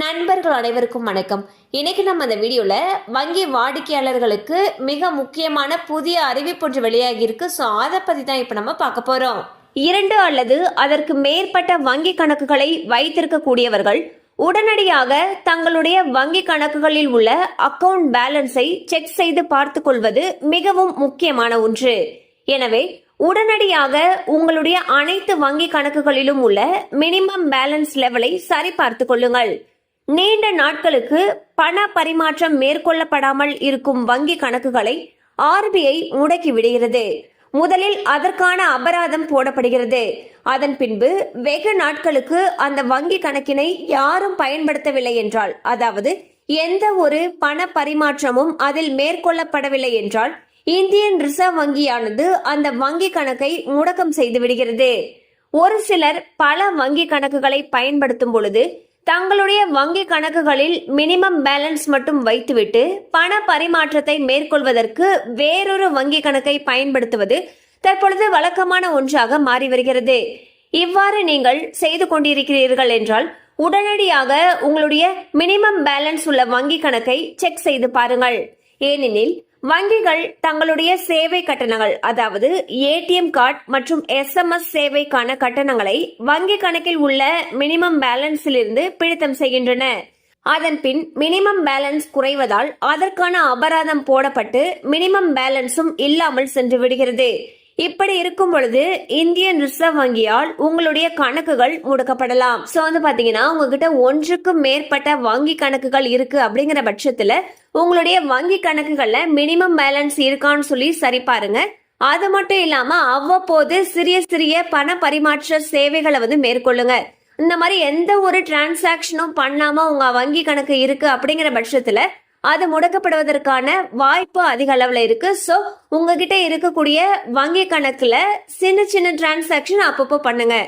நண்பர்கள் அனைவருக்கும் வணக்கம். இன்னைக்கு நம்ம இந்த வீடியோவில் வங்கி வாடிக்கையாளர்களுக்கு மிக முக்கியமான புதிய அறிவிப்பு ஒன்று வெளியாகி இருக்கு. ஸோ அதை பற்றி தான் இப்போ நம்ம பார்க்க போகிறோம் இரண்டு அல்லது அதற்கு மேற்பட்ட வங்கி கணக்குகளை வைத்திருக்கக்கூடியவர்கள் உடனடியாக தங்களுடைய வங்கி கணக்குகளில் உள்ள அக்கவுண்ட் பேலன்ஸை செக் செய்து பார்த்து கொள்வது மிகவும் முக்கியமான ஒன்று. எனவே உடனடியாக உங்களுடைய அனைத்து வங்கி கணக்குகளிலும் உள்ள மினிமம் பேலன்ஸ் லெவலை சரிபார்த்து கொள்ளுங்கள். நீண்ட நாட்களுக்கு பண பரிமாற்றம் மேற்கொள்ளப்படாமல் இருக்கும் வங்கி கணக்குகளை ஆர்பிஐ முடக்கி விடுகிறது. முதலில் அதற்கான அபராதம் போடப்படுகிறது. அதன் பின்பு வெகு நாட்களுக்கு அந்த வங்கி கணக்கினை யாரும் பயன்படுத்தவில்லை என்றால் அதாவது எந்த ஒரு பண பரிமாற்றமும் அதில் மேற்கொள்ளப்படவில்லை என்றால் இந்தியன் ரிசர்வ் வங்கியானது அந்த வங்கி கணக்கை முடக்கம் செய்து விடுகிறது. ஒரு சிலர் பல வங்கி கணக்குகளை பயன்படுத்தும் பொழுது தங்களுடைய வங்கி கணக்குகளில் மினிமம் பேலன்ஸ் மட்டும் வைத்துவிட்டு பண பரிமாற்றத்தை மேற்கொள்வதற்கு வேறொரு வங்கி கணக்கை பயன்படுத்துவது தற்பொழுது வழக்கமான ஒன்றாக மாறி வருகிறது. இவ்வாறு நீங்கள் செய்து கொண்டிருக்கிறீர்கள் என்றால் உடனடியாக உங்களுடைய மினிமம் பேலன்ஸ் உள்ள வங்கி கணக்கை செக் செய்து பாருங்கள். ஏனெனில் வங்கிகள் தங்களுடைய சேவை கட்டணங்கள் அதாவது ஏடிஎம் கார்டு மற்றும் எஸ்எம்எஸ் சேவைக்கான கட்டணங்களை வங்கி கணக்கில் உள்ள மினிமம் பேலன்ஸிலிருந்து பிடித்தம் செய்கின்றன. அதன் பின் மினிமம் பேலன்ஸ் குறைவதால் அதற்கான அபராதம் போடப்பட்டு மினிமம் பேலன்ஸும் இல்லாமல் சென்று விடுகிறது. இப்படி இருக்கும் பொழுது இந்தியன் ரிசர்வ் வங்கியால் உங்களுடைய கணக்குகள் முடக்கப்படலாம். சோ வந்து பாத்தீங்கன்னா உங்ககிட்ட ஒன்றுக்கும் மேற்பட்ட வங்கி கணக்குகள் இருக்கு அப்படிங்கிற பட்சத்துல உங்களுடைய வங்கி கணக்குகள்ல மினிமம் பேலன்ஸ் இருக்கான்னு சொல்லி சரி பாருங்க. அது மட்டும் இல்லாம அவ்வப்போது சிறிய சிறிய பண பரிமாற்ற சேவைகளை வந்து மேற்கொள்ளுங்க. இந்த மாதிரி எந்த ஒரு டிரான்சாக்ஷனும் பண்ணாம உங்க வங்கி கணக்கு இருக்கு அப்படிங்கிற பட்சத்துல அது முடக்கப்படுவதற்கான வாய்ப்பு அதிக அளவுல இருக்கு. ஸோ உங்ககிட்ட இருக்கக்கூடிய வங்கி கணக்குல சின்ன சின்ன டிரான்சாக்ஷன் அப்பப்போ பண்ணுங்க.